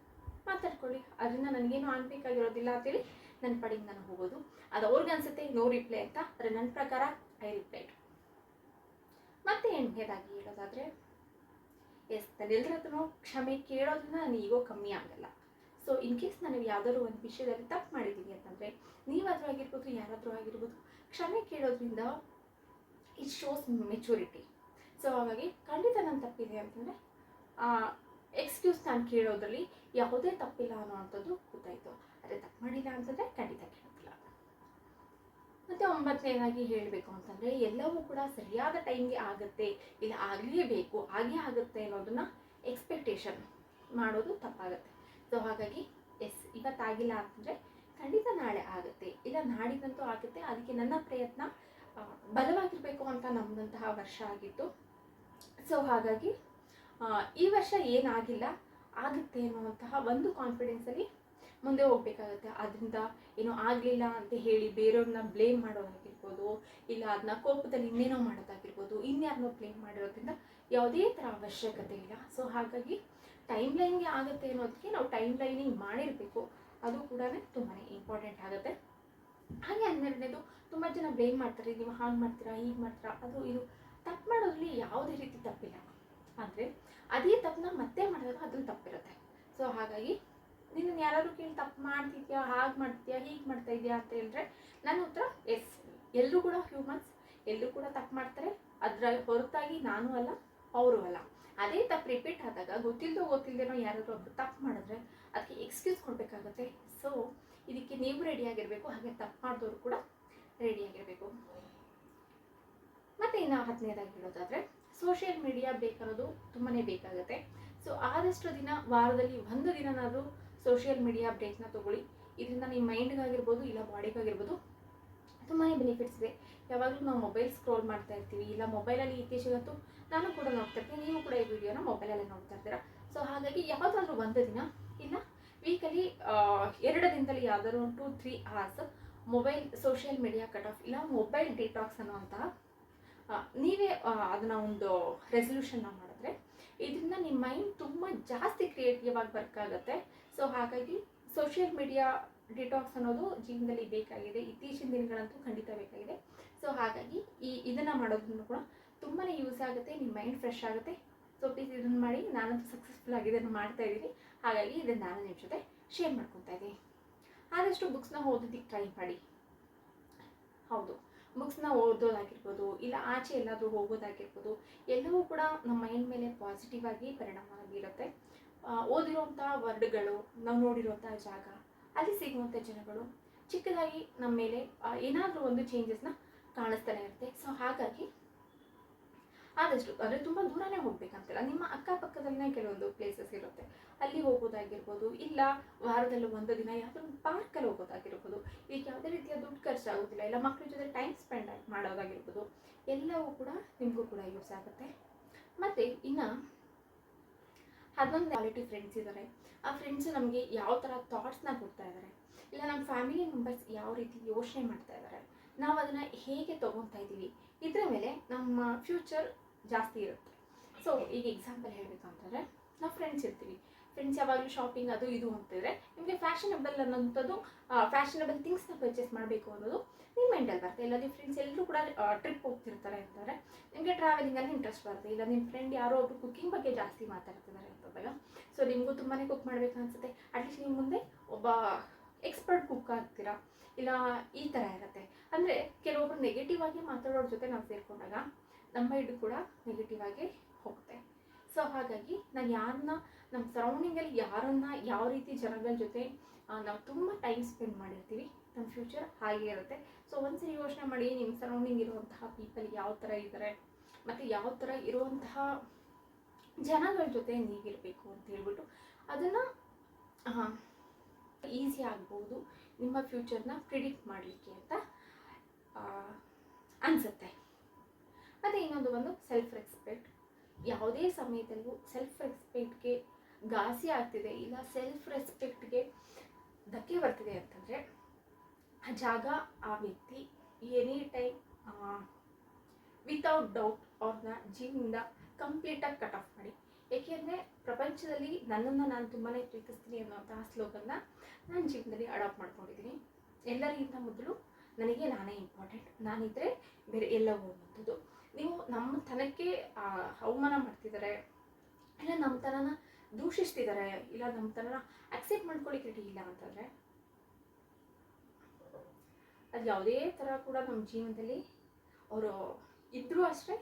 ಮಾತಾಡ್ಕೊಳ್ಳಿ. ಅದರಿಂದ ನನಗೇನು ಅನ್ಬೇಕಾಗಿರೋದಿಲ್ಲ ಅಂತೇಳಿ ನನ್ನ ಪಡಿಗೆ ನಾನು ಹೋಗೋದು. ಅದು ಅವ್ರಿಗೆ ಅನ್ಸುತ್ತೆ ನೋ ರಿಪ್ಲೈ ಅಂತ. ಆದರೆ ನನ್ನ ಪ್ರಕಾರ ಐ ರಿಪ್ಲೈಡ್ ಮತ್ತೆ ಎಂಟನೇದಾಗಿ ಹೇಳೋದಾದರೆ, ಎಸ್ ಎಲ್ಲರ ಹತ್ರನೂ ಕ್ಷಮೆ ಕೇಳೋದನ್ನ ನಾನು ಕಮ್ಮಿ ಆಗಲ್ಲ ಸೊ ಇನ್ ಕೇಸ್ ನಾನು ಯಾವ್ದಾದ್ರು ಒಂದು ವಿಷಯದಲ್ಲಿ ತಪ್ಪು ಮಾಡಿದ್ದೀನಿ ಅಂತಂದರೆ ನೀವಾದರೂ ಆಗಿರ್ಬೋದು, ಯಾರಾದರೂ ಆಗಿರ್ಬೋದು, ಕ್ಷಮೆ ಕೇಳೋದ್ರಿಂದ ಇಟ್ ಶೋಸ್ ಮೆಚುರಿಟಿ ಸೊ ಹಾಗಾಗಿ ಖಂಡಿತ ನಾನು ತಪ್ಪಿದೆ ಅಂತಂದರೆ ಎಕ್ಸ್ಕ್ಯೂಸ್ ನಾನು ಕೇಳೋದ್ರಲ್ಲಿ ಯಾವುದೇ ತಪ್ಪಿಲ್ಲ ಅನ್ನೋವಂಥದ್ದು ಗೊತ್ತಾಯಿತು. ಅದೇ ತಪ್ಪು ಮಾಡಿಲ್ಲ ಅಂತಂದರೆ ಖಂಡಿತ ಕೇಳೋದಿಲ್ಲ. ಮತ್ತು ಒಂಬತ್ತನೇದಾಗಿ ಹೇಳಬೇಕು ಅಂತಂದರೆ, ಎಲ್ಲವೂ ಕೂಡ ಸರಿಯಾದ ಟೈಮ್ಗೆ ಆಗುತ್ತೆ, ಇಲ್ಲ ಆಗಲೇಬೇಕು, ಆಗೇ ಆಗುತ್ತೆ ಅನ್ನೋದನ್ನ ಎಕ್ಸ್ಪೆಕ್ಟೇಷನ್ ಮಾಡೋದು ತಪ್ಪಾಗುತ್ತೆ. ಸೊ ಹಾಗಾಗಿ ಎಸ್ ಇವತ್ತಾಗಿಲ್ಲ ಅಂತಂದರೆ ಖಂಡಿತ ನಾಳೆ ಆಗುತ್ತೆ. ಇಲ್ಲ ನಾಡಿದಂತೂ ಆಗುತ್ತೆ, ಅದಕ್ಕೆ ನನ್ನ ಪ್ರಯತ್ನ ಬಲವಾಗಿರಬೇಕು ಅಂತ ನಮ್ಮದಂತಹ ವರ್ಷ ಆಗಿತ್ತು. ಸೊ ಹಾಗಾಗಿ ಈ ವರ್ಷ ಏನಾಗಿಲ್ಲ, ಆಗುತ್ತೆ ಅನ್ನುವಂತಹ ಒಂದು ಕಾನ್ಫಿಡೆನ್ಸಲ್ಲಿ ಮುಂದೆ ಹೋಗ್ಬೇಕಾಗುತ್ತೆ. ಅದರಿಂದ ಏನೋ ಆಗಲಿಲ್ಲ ಅಂತ ಹೇಳಿ ಬೇರೆಯವ್ರನ್ನ ಬ್ಲೇಮ್ ಮಾಡೋದಾಗಿರ್ಬೋದು, ಇಲ್ಲ ಅದನ್ನ ಕೋಪದಲ್ಲಿ ಇನ್ನೇನೋ ಮಾಡೋದಾಗಿರ್ಬೋದು, ಇನ್ಯಾರನ್ನೋ ಬ್ಲೇಮ್ ಮಾಡಿರೋದ್ರಿಂದ ಯಾವುದೇ ಥರ ಅವಶ್ಯಕತೆ ಇಲ್ಲ. ಸೊ ಹಾಗಾಗಿ ಟೈಮ್ ಲೈನ್ಗೆ ಆಗುತ್ತೆ ಅನ್ನೋದಕ್ಕೆ ನಾವು ಟೈಮ್ ಲೈನಿಂಗ್ ಮಾಡಿರಬೇಕು. ಅದು ಕೂಡ ತುಂಬಾ ಇಂಪಾರ್ಟೆಂಟ್ ಆಗುತ್ತೆ. ಹಾಗೆ ಹನ್ನೆರಡನೇದು, ತುಂಬ ಜನ ಬ್ಲೇಮ್ ಮಾಡ್ತಾರೆ, ನೀವು ಹಾಗೆ ಮಾಡ್ತೀರಾ, ಹೀಗೆ ಮಾಡ್ತೀರಾ, ಅದು ಇದು. ತಪ್ಪು ಮಾಡೋದ್ರಲ್ಲಿ ಯಾವುದೇ ರೀತಿ ತಪ್ಪಿಲ್ಲ. ಅಂದರೆ ಅದೇ ತಪ್ಪನ್ನ ಮತ್ತೆ ಮಾಡಿದಾಗ ಅದ್ರಲ್ಲಿ ತಪ್ಪಿರುತ್ತೆ. ಸೊ ಹಾಗಾಗಿ ನಿನ್ನ ಯಾರಾದರೂ ಕೇಳಿ ತಪ್ಪು ಮಾಡ್ತಿದ್ಯಾ, ಹಾಗೆ ಮಾಡ್ತೀಯಾ ಹೀಗೆ ಮಾಡ್ತಾ ಇದೆಯಾ ಅಂತ ಹೇಳಿದ್ರೆ ನನ್ನ ಉತ್ತರ ಎಸ್ ಎಲ್ಲರೂ ಕೂಡ ಹ್ಯೂಮನ್ಸ್ ಎಲ್ಲರೂ ಕೂಡ ತಪ್ಪು ಮಾಡ್ತಾರೆ. ಅದರ ಹೊರತಾಗಿ ನಾನು ಅಲ್ಲ. ಅವರು ಅಲ್ಲ. ಅದೇ ತಪ್ಪು ರಿಪೀಟ್ ಆದಾಗ ಗೊತ್ತಿಲ್ಲದೋ ಗೊತ್ತಿಲ್ಲದೇನೋ ಯಾರಾದರೂ ಒಬ್ಬರು ತಪ್ಪು ಮಾಡಿದ್ರೆ ಅದಕ್ಕೆ ಎಕ್ಸ್ಕ್ಯೂಸ್ ಕೊಡಬೇಕಾಗತ್ತೆ. ಸೊ ಇದಕ್ಕೆ ನೀವು ರೆಡಿಯಾಗಿರಬೇಕು ಹಾಗೆ ತಪ್ಪು ಮಾಡಿದವರು ಕೂಡ ರೆಡಿಯಾಗಿರಬೇಕು ಮತ್ತು ಇನ್ನು ಹತ್ತನೇದಾಗಿ ಹೇಳೋದಾದರೆ ಸೋಷಿಯಲ್ ಮೀಡಿಯಾ ಬೇಕನ್ನೋದು ತುಂಬಾ ಬೇಕಾಗುತ್ತೆ. ಸೊ ಆದಷ್ಟು ದಿನ, ವಾರದಲ್ಲಿ ಒಂದು ದಿನನಾದರೂ ಸೋಷಿಯಲ್ ಮೀಡಿಯಾ ಬ್ರೇಕ್ನ ತಗೊಳ್ಳಿ. ಇದರಿಂದ ನಿಮ್ಮ ಮೈಂಡ್ಗಾಗಿರ್ಬೋದು ಇಲ್ಲ ಬಾಡಿಗಾಗಿರ್ಬೋದು ತುಂಬಾ ಬೆನಿಫಿಟ್ಸ್ ಇದೆ. ಯಾವಾಗಲೂ ನಾವು ಮೊಬೈಲ್ ಸ್ಕ್ರೋಲ್ ಮಾಡ್ತಾ ಇರ್ತೀವಿ, ಇಲ್ಲ ಮೊಬೈಲಲ್ಲಿ ಇತ್ತೀಚೆಗಂತೂ ನಾನು ಕೂಡ ನೋಡ್ತಾ ಇರ್ತೀನಿ, ನೀವು ಕೂಡ ಈ ವಿಡಿಯೋನ ಮೊಬೈಲಲ್ಲಿ ನೋಡ್ತಾ ಇರ್ತೀರಾ? ಸೊ ಹಾಗಾಗಿ ಯಾವುದಾದ್ರೂ ಒಂದು ದಿನ, ಇಲ್ಲ ವೀಕಲ್ಲಿ ಎರಡು ದಿನದಲ್ಲಿ ಯಾವುದಾದ್ರು ಒಂದು two three hours mobile social media cut off ಇಲ್ಲ ಮೊಬೈಲ್ ಡಿಟಾಕ್ಸ್ ಅನ್ನುವಂತಹ ನೀವೇ ಅದನ್ನ ಒಂದು ರೆಸಲ್ಯೂಷನ್ನ ಮಾಡಿದ್ರೆ, ಇದರಿಂದ ನಿಮ್ಮ ಮೈಂಡ್ ತುಂಬ ಜಾಸ್ತಿ ಕ್ರಿಯೇಟಿವ್ ಆಗಿ ವರ್ಕ್ ಆಗುತ್ತೆ. ಸೊ ಹಾಗಾಗಿ ಸೋಷಿಯಲ್ ಮೀಡಿಯಾ ಡಿಟಾಕ್ಸ್ ಅನ್ನೋದು ಜೀವನದಲ್ಲಿ ಬೇಕಾಗಿದೆ, ಇತ್ತೀಚಿನ ದಿನಗಳಂತೂ ಖಂಡಿತ ಬೇಕಾಗಿದೆ. ಸೊ ಹಾಗಾಗಿ ಈ ಇದನ್ನು ಮಾಡೋದ್ರಿಂದ ಕೂಡ ತುಂಬಾ ಯೂಸ್ ಆಗುತ್ತೆ ನಿಮ್ಮ ಮೈಂಡ್ ಫ್ರೆಶ್ ಆಗುತ್ತೆ. ಸೊ ಪ್ಲೀಸ್ ಇದನ್ನು ಮಾಡಿ, ನಾನಂತೂ ಸಕ್ಸಸ್ಫುಲ್ ಆಗಿ ಇದನ್ನು ಮಾಡ್ತಾ ಇದ್ದೀನಿ. ಹಾಗಾಗಿ ಇದನ್ನು ನಾನು ನಿಮ್ಮ ಜೊತೆ ಶೇರ್ ಮಾಡ್ಕೊತಾ ಇದ್ದೀನಿ. ಆದಷ್ಟು ಬುಕ್ಸ್ನ ಓದೋದಕ್ಕೆ ಟ್ರೈ ಮಾಡಿ. ಹೌದು ಬುಕ್ಸ್ನ ಓದೋದಾಗಿರ್ಬೋದು, ಇಲ್ಲ ಆಚೆ ಎಲ್ಲಾದರೂ ಹೋಗೋದಾಗಿರ್ಬೋದು, ಎಲ್ಲವೂ ಕೂಡ ನಮ್ಮ ಮೈಂಡ್ ಮೇಲೆ ಪಾಸಿಟಿವ್ ಆಗಿ ಪರಿಣಾಮ ಬೀರುತ್ತೆ ಓದಿರುವಂಥ ವರ್ಡ್ಗಳು ನಾವು ನೋಡಿರುವಂಥ ಜಾಗ ಅಲ್ಲಿ ಸಿಗುವಂಥ ಜನಗಳು ಚಿಕ್ಕದಾಗಿ ನಮ್ಮ ಮೇಲೆ ಏನಾದರೂ ಒಂದು ಚೇಂಜಸ್ನ ಕಾಣಿಸ್ತಾನೆ ಇರುತ್ತೆ. ಸೊ ಹಾಗಾಗಿ ಆದಷ್ಟು, ಅಂದರೆ ತುಂಬ ದೂರನೇ ಹೋಗ್ಬೇಕಂತಿಲ್ಲ. ನಿಮ್ಮ ಅಕ್ಕಪಕ್ಕದಲ್ಲೇ ಕೆಲವೊಂದು ಪ್ಲೇಸಸ್ ಇರುತ್ತೆ. ಅಲ್ಲಿ ಹೋಗೋದಾಗಿರ್ಬೋದು, ಇಲ್ಲ ವಾರದಲ್ಲಿ ಒಂದು ದಿನ ಯಾವುದೋ ಒಂದು ಪಾರ್ಕಲ್ಲಿ ಹೋಗೋದಾಗಿರ್ಬೋದು, ಈಗ ಯಾವುದೇ ರೀತಿಯ ದುಡ್ಡು ಖರ್ಚಾಗೋದಿಲ್ಲ, ಇಲ್ಲ ಮಕ್ಕಳ ಜೊತೆ ಟೈಮ್ ಸ್ಪೆಂಡ್ ಮಾಡೋದಾಗಿರ್ಬೋದು, ಎಲ್ಲವೂ ಕೂಡ ನಿಮಗೂ ಕೂಡ ಯೂಸ್ ಆಗುತ್ತೆ. ಮತ್ತು ಇನ್ನು ಹನ್ನೊಂದು ಕ್ವಾಲಿಟಿ ಫ್ರೆಂಡ್ಸ್ ಇದ್ದಾರೆ ಆ ಫ್ರೆಂಡ್ಸ್ ನಮಗೆ ಯಾವ ಥರ ಥಾಟ್ಸ್ನ ಕೊಡ್ತಾ ಇದ್ದಾರೆ ಇಲ್ಲ ನಮ್ಮ ಫ್ಯಾಮಿಲಿ ಮೆಂಬರ್ಸ್ ಯಾವ ರೀತಿ ಯೋಚನೆ ಮಾಡ್ತಾ ಇದ್ದಾರೆ ನಾವು ಅದನ್ನು ಹೇಗೆ ತೊಗೊತಾ ಇದ್ದೀವಿ. ಇದರ ಮೇಲೆ ನಮ್ಮ ಫ್ಯೂಚರ್ ಜಾಸ್ತಿ ಇರುತ್ತೆ. ಸೊ ಈಗ ಎಕ್ಸಾಂಪಲ್ ಹೇಳಬೇಕಂತಂದರೆ ನಾವು ಫ್ರೆಂಡ್ಸ್ ಇರ್ತೀವಿ. ಫ್ರೆಂಡ್ಸ್ ಯಾವಾಗಲೂ ಶಾಪಿಂಗ್ ಅದು ಇದು ಅಂತಿದ್ರೆ, ನಿಮಗೆ ಫ್ಯಾಷನಬಲ್ ಅನ್ನೋಂಥದ್ದು ಫ್ಯಾಷನಬಲ್ ಥಿಂಗ್ಸ್ನ ಪರ್ಚೇಸ್ ಮಾಡಬೇಕು ಅನ್ನೋದು ನಿಮ್ಮ ಮೈಂಡಲ್ಲಿ ಬರುತ್ತೆ ಇಲ್ಲ. ನಿಮ್ಮ ಫ್ರೆಂಡ್ಸ್ ಎಲ್ಲರೂ ಕೂಡ ಟ್ರಿಪ್ ಹೋಗ್ತಿರ್ತಾರೆ ಅಂತಾರೆ. ನಿಮಗೆ ಟ್ರಾವೆಲಿಂಗಲ್ಲಿ ಇಂಟ್ರೆಸ್ಟ್ ಬರುತ್ತೆ. ಇಲ್ಲ ನಿಮ್ಮ ಫ್ರೆಂಡ್ ಯಾರೋ ಒಬ್ಬರು ಕುಕ್ಕಿಂಗ್ ಬಗ್ಗೆ ಜಾಸ್ತಿ ಮಾತಾಡ್ತಿದ್ದಾರೆ ಅಂತಂದಾಗ ಸೊ ನಿಮಗೂ ತುಂಬಾ ಕುಕ್ ಮಾಡಬೇಕು ಅನ್ಸುತ್ತೆ. ಅಟ್ಲೀಸ್ಟ್ ನಿಮ್ಮ ಮುಂದೆ ಒಬ್ಬ ಎಕ್ಸ್ಪರ್ಟ್ ಕುಕ್ ಆಗ್ತೀರಾ? ಇಲ್ಲ ಈ ಥರ ಇರುತ್ತೆ. ಅಂದರೆ ಕೆಲವೊಬ್ಬರು ನೆಗೆಟಿವ್ ಆಗಿ ಮಾತಾಡೋರ ಜೊತೆ ನಾವು ಸೇರಿಕೊಂಡಾಗ ನಮ್ಮ ಇದು ಕೂಡ ನೆಗೆಟಿವ್ ಆಗಿ ಹೋಗುತ್ತೆ. ಸೊ ಹಾಗಾಗಿ ನಾನು ಯಾರನ್ನ ನಮ್ಮ ಸರೌಂಡಿಂಗಲ್ಲಿ ಯಾರನ್ನ, ಯಾವ ರೀತಿ ಜನಗಳ ಜೊತೆ ನಾವು ತುಂಬ ಟೈಮ್ ಸ್ಪೆಂಡ್ ಮಾಡಿರ್ತೀವಿ ನಮ್ಮ ಫ್ಯೂಚರ್ ಹಾಗೆ ಇರುತ್ತೆ. ಸೊ ಒಂದ್ಸರಿ ಯೋಚನೆ ಮಾಡಿ ನಿಮ್ಮ ಸರೌಂಡಿಂಗ್ ಇರುವಂತಹ ಪೀಪಲ್ ಯಾವ ಥರ ಇದ್ದಾರೆ ಮತ್ತು ಯಾವ ಥರ ಇರುವಂತಹ ಜನಗಳ ಜೊತೆ ನೀವಿರಬೇಕು ಅಂತ ಹೇಳ್ಬಿಟ್ಟು ಅದನ್ನು ಈಸಿ ಆಗ್ಬೋದು, ನಿಮ್ಮ ಫ್ಯೂಚರ್ನ ಪ್ರಿಡಿಕ್ಟ್ ಮಾಡಲಿಕ್ಕೆ ಅಂತ ಅನಿಸುತ್ತೆ. ಮತ್ತು ಇನ್ನೊಂದು ಒಂದು ಸೆಲ್ಫ್ ರೆಸ್ಪೆಕ್ಟ್ ಯಾವುದೇ ಸಮಯದಲ್ಲೂ ಸೆಲ್ಫ್ ರೆಸ್ಪೆಕ್ಟ್ಗೆ ಘಾಸಿ ಆಗ್ತಿದೆ, ಇಲ್ಲ ಸೆಲ್ಫ್ ರೆಸ್ಪೆಕ್ಟ್ಗೆ ಧಕ್ಕೆ ಬರ್ತಿದೆ ಅಂತಂದರೆ ಆ ಜಾಗ ಆ ವ್ಯಕ್ತಿ ಎನಿ ಟೈಮ್ ವಿತೌಟ್ ಡೌಟ್ ಅವ್ರನ್ನ ಜೀವನದಿಂದ ಕಂಪ್ಲೀಟಾಗಿ ಕಟ್ ಆಫ್ ಮಾಡಿ. ಏಕೆಂದರೆ ಪ್ರಪಂಚದಲ್ಲಿ ನನ್ನನ್ನು ನಾನು ತುಂಬಾ ಪ್ರೀತಿಸ್ತೀನಿ ಅನ್ನೋಂತಹ ಸ್ಲೋಗನ್ನ ನನ್ನ ಜೀವನದಲ್ಲಿ ಅಡಾಪ್ಟ್ ಮಾಡ್ಕೊಂಡಿದ್ದೀನಿ. ಎಲ್ಲರಿಗಿಂತ ಮೊದಲು ನನಗೆ ನಾನೇ ಇಂಪಾರ್ಟೆಂಟ್ ನಾನಿದ್ದರೆ ಬೇರೆ ಎಲ್ಲವೂ ಹೋಗುವಂಥದ್ದು ನೀವು ನಮ್ಮ ತನಕ್ಕೆ ಅವಮಾನ ಮಾಡ್ತಿದ್ದಾರೆ ಇಲ್ಲ ನಮ್ಮ ತನನ ದೂಷಿಸ್ತಿದ್ದಾರೆ ಇಲ್ಲ ನಮ್ಮ ತನನ ಅಕ್ಸೆಪ್ಟ್ ಮಾಡ್ಕೊಳ್ಳಿಕ್ಕೆ ರೆಡಿ ಇಲ್ಲ ಅಂತಂದರೆ ಅದು ಯಾವುದೇ ಥರ ಕೂಡ ನಮ್ಮ ಜೀವನದಲ್ಲಿ ಅವರು ಇದ್ದರೂ ಅಷ್ಟೇ,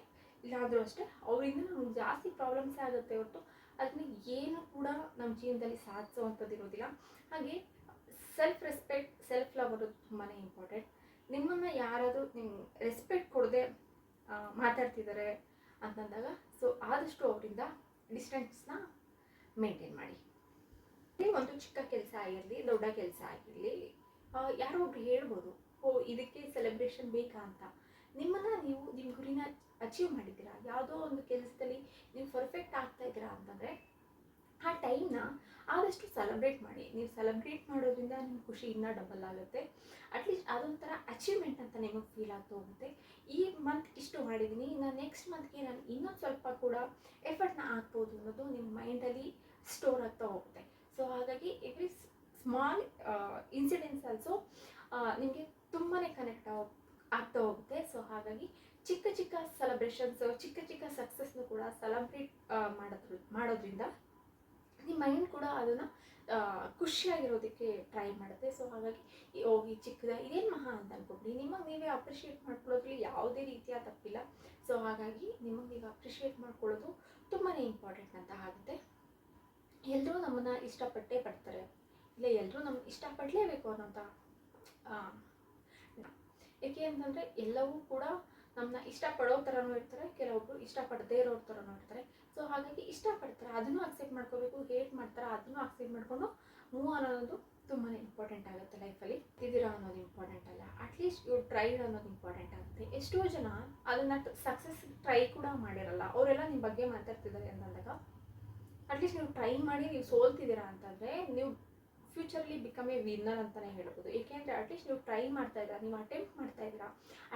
ಇಲ್ಲಾದರೂ ಅಷ್ಟೇ, ಅವರಿಂದ ನಮ್ಗೆ ಜಾಸ್ತಿ ಪ್ರಾಬ್ಲಮ್ಸೇ ಆಗುತ್ತೆ ಹೊರತು ಅದನ್ನ ಏನು ಕೂಡ ನಮ್ಮ ಜೀವನದಲ್ಲಿ ಸಾಧಿಸುವಂಥದ್ದು ಇರೋದಿಲ್ಲ. ಹಾಗೆ ಸೆಲ್ಫ್ ರೆಸ್ಪೆಕ್ಟ್ ಸೆಲ್ಫ್ ಲವ್ ಅನ್ನೋದು ತುಂಬಾ ಇಂಪಾರ್ಟೆಂಟ್ ನಿಮ್ಮನ್ನು ಯಾರಾದರೂ ನಿಮ್ಮ ರೆಸ್ಪೆಕ್ಟ್ ಕೊಡದೆ ಮಾತಾಡ್ತಿದ್ದಾರೆ ಅಂತಂದಾಗ ಸೊ ಆದಷ್ಟು ಅವರಿಂದ ಡಿಸ್ಟೆನ್ಸ್ನ ಮೇಂಟೈನ್ ಮಾಡಿ. ಒಂದು ಚಿಕ್ಕ ಕೆಲಸ ಆಗಿರಲಿ, ದೊಡ್ಡ ಕೆಲಸ ಆಗಿರಲಿ ಯಾರೋ ಒಬ್ರು ಹೇಳ್ಬೋದು ಓ, ಇದಕ್ಕೆ ಸೆಲೆಬ್ರೇಷನ್ ಬೇಕಾ ಅಂತ. ನಿಮ್ಮನ್ನು ನೀವು ನಿಮ್ಮ ಗುರಿನ ಅಚೀವ್ ಮಾಡಿದ್ದೀರಾ? ಯಾವುದೋ ಒಂದು ಕೆಲಸದಲ್ಲಿ ನೀವು ಪರ್ಫೆಕ್ಟ್ ಆಗ್ತಾ ಇದ್ದೀರಾ ಅಂತಂದರೆ, ಆ ಟೈಮ್ನ ಆದಷ್ಟು ಸೆಲೆಬ್ರೇಟ್ ಮಾಡಿ. ನೀವು ಸೆಲೆಬ್ರೇಟ್ ಮಾಡೋದ್ರಿಂದ ನಿಮ್ಮ ಖುಷಿ ಇನ್ನೂ ಡಬಲ್ ಆಗುತ್ತೆ. ಅಟ್ಲೀಸ್ಟ್ ಅದೊಂಥರ ಅಚೀವ್ಮೆಂಟ್ ಅಂತ ನಿಮಗೆ ಫೀಲ್ ಆಗ್ತಾ ಹೋಗುತ್ತೆ. ಈ ಮಂತ್ ಇಷ್ಟು ಮಾಡಿದ್ದೀನಿ ಇನ್ನು ನೆಕ್ಸ್ಟ್ ಮಂತ್ಗೆ ನಾನು ಇನ್ನೊಂದು ಸ್ವಲ್ಪ ಕೂಡ ಎಫರ್ಟ್ನ ಹಾಕ್ಬೋದು ಅನ್ನೋದು ನಿಮ್ಮ ಮೈಂಡಲ್ಲಿ ಸ್ಟೋರ್ ಆಗ್ತಾ ಹೋಗುತ್ತೆ. ಸೊ ಹಾಗಾಗಿ ಎವ್ರಿ ಸ್ಮಾಲ್ ಇನ್ಸಿಡೆಂಟ್ಸ್ ಆಲ್ಸೋ ನಿಮಗೆ ತುಂಬಾ ಕನೆಕ್ಟ್ ಆಗ್ತಾ ಹೋಗುತ್ತೆ. ಸೊ ಹಾಗಾಗಿ ಚಿಕ್ಕ ಚಿಕ್ಕ ಸೆಲೆಬ್ರೇಷನ್ಸ್ ಚಿಕ್ಕ ಚಿಕ್ಕ ಸಕ್ಸಸ್ನು ಕೂಡ ಸೆಲೆಬ್ರೇಟ್ ಮಾಡೋದ್ರ, ಮಾಡೋದ್ರಿಂದ ನಿಮ್ಮ ಮೈಂಡ್ ಕೂಡ ಅದನ್ನು ಖುಷಿಯಾಗಿರೋದಕ್ಕೆ ಟ್ರೈ ಮಾಡುತ್ತೆ. ಸೊ ಹಾಗಾಗಿ ಓ ಚಿಕ್ಕದ, ಇದೇನು ಮಹಾ ಅಂತ ಅನ್ಕೊಬಿಡಿ. ನಿಮಗೆ ನೀವೇ ಅಪ್ರಿಷಿಯೇಟ್ ಮಾಡ್ಕೊಳ್ಳೋದ್ರಲ್ಲಿ ಯಾವುದೇ ರೀತಿಯ ತಪ್ಪಿಲ್ಲ. ಸೊ ಹಾಗಾಗಿ ನಿಮಗೆ ನೀವು ಅಪ್ರಿಷಿಯೇಟ್ ಮಾಡ್ಕೊಳ್ಳೋದು ತುಂಬಾ ಇಂಪಾರ್ಟೆಂಟ್ ಅಂತ ಆಗುತ್ತೆ. ಎಲ್ಲರೂ ನಮ್ಮನ್ನು ಇಷ್ಟಪಟ್ಟೇ ಪಡ್ತಾರೆ. ಇಲ್ಲ ಎಲ್ಲರೂ ನಮ್ಗೆ ಇಷ್ಟಪಡಲೇಬೇಕು ಅನ್ನೋಂಥ ಏಕೆ ಅಂತಂದರೆ ಎಲ್ಲವೂ ಕೂಡ ನಮ್ಮನ್ನ ಇಷ್ಟಪಡೋ ಥರನೂ ಇರ್ತಾರೆ ಕೆಲವೊಬ್ಬರು ಇಷ್ಟಪಡದೇ ಇರೋ ಥರನೂ ಇರ್ತಾರೆ. ಸೊ ಹಾಗಾಗಿ ಇಷ್ಟಪಡ್ತಾರೆ, ಅದನ್ನು ಅಕ್ಸೆಪ್ಟ್ ಮಾಡ್ಕೋಬೇಕು ಹೇಟ್ ಮಾಡ್ತಾರೆ, ಅದನ್ನು ಅಕ್ಸೆಪ್ಟ್ ಮಾಡಿಕೊಂಡು ಮೂವ್ ಅನ್ನೋದು ತುಂಬಾ ಇಂಪಾರ್ಟೆಂಟ್ ಆಗುತ್ತೆ ಲೈಫಲ್ಲಿ ಇದ್ದೀರಾ ಅನ್ನೋದು ಇಂಪಾರ್ಟೆಂಟ್ ಅಲ್ಲ. ಅಟ್ಲೀಸ್ಟ್ ಇವ್ರು ಟ್ರೈ ಅನ್ನೋದು ಇಂಪಾರ್ಟೆಂಟ್ ಆಗುತ್ತೆ. ಎಷ್ಟೋ ಜನ ಅದನ್ನ ಸಕ್ಸಸ್ ಟ್ರೈ ಕೂಡ ಮಾಡಿರಲ್ಲ. ಅವರೆಲ್ಲ ನಿಮ್ಮ ಬಗ್ಗೆ ಮಾತಾಡ್ತಿದ್ದಾರೆ ಅಂತಂದಾಗ ಅಟ್ಲೀಸ್ಟ್ ನೀವು ಟ್ರೈ ಮಾಡಿ, ನೀವು ಸೋಲ್ತಿದ್ದೀರಾ ಅಂತಂದರೆ, ನೀವು ಫ್ಯೂಚರಲ್ಲಿ ಬಿಕಮ್ ಎ ವಿನ್ನರ್ ಅಂತಲೇ ಹೇಳ್ಬೋದು. ಏಕೆಂದರೆ ಅಟ್ಲೀಸ್ಟ್ ನೀವು ಟ್ರೈ ಮಾಡ್ತಾ ಇದ್ದೀರಾ, ನೀವು ಅಟೆಂಪ್ಟ್ ಮಾಡ್ತಾ ಇದ್ದೀರಾ.